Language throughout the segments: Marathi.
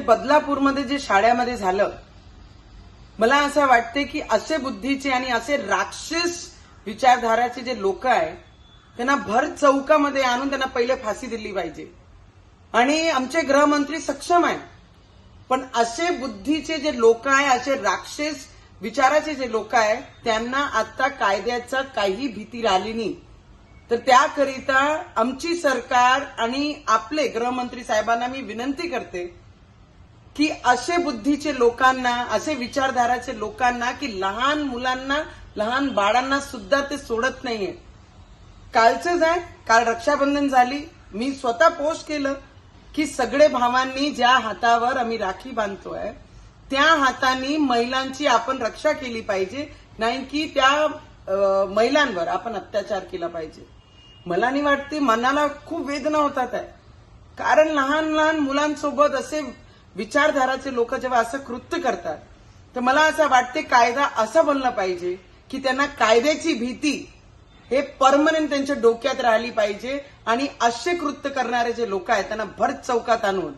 बदलापूरमध्ये जे शाळेमध्ये झालं मला असं वाटते की असे बुद्धीचे आणि असे राक्षस विचारधाराचे जे लोक आहे त्यांना भर चौकामध्ये आणून त्यांना पहिले फाशी दिली पाहिजे. आणि आमचे गृहमंत्री सक्षम आहे पण असे बुद्धीचे जे लोक आहे असे राक्षस विचाराचे जे लोक आहे त्यांना आता कायद्याचा काही भीती राहिली नाही. तर त्याकरिता आमची सरकार आणि आपले गृहमंत्री साहेबांना मी विनंती करते की असे बुद्धीचे लोकांना असे विचारधाराचे लोकांना की लहान मुलांना लहान बाळांना सुद्धा ते सोडत नाहीये. कालचंच आहे काल रक्षाबंधन झाली. मी स्वतः पोस्ट केलं की सगळे भावांनी ज्या हातावर आम्ही राखी बांधतोय त्या हाताने महिलांची आपण रक्षा केली पाहिजे नाही की त्या महिलांवर आपण अत्याचार केला पाहिजे. मला नाही वाटते मनाला खूप वेदना होतात आहे. कारण लहान लहान मुलांसोबत असे विचारधाराचे लोक जेव्हा असं कृत्य करतात तर मला असं वाटते कायदा असं बनला पाहिजे की त्यांना कायद्याची भीती हे परमनंट त्यांच्या डोक्यात राहिली पाहिजे आणि असे कृत्य करणारे जे लोक आहेत त्यांना भरत चौकात आणून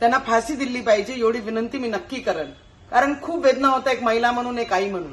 त्यांना फाशी दिली पाहिजे एवढी विनंती मी नक्की करेन. कारण खूप वेदना होता एक महिला म्हणून एक आई म्हणून.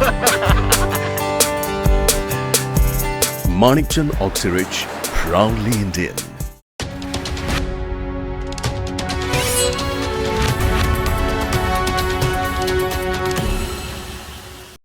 Manikchand Oxyrich, proudly Indian.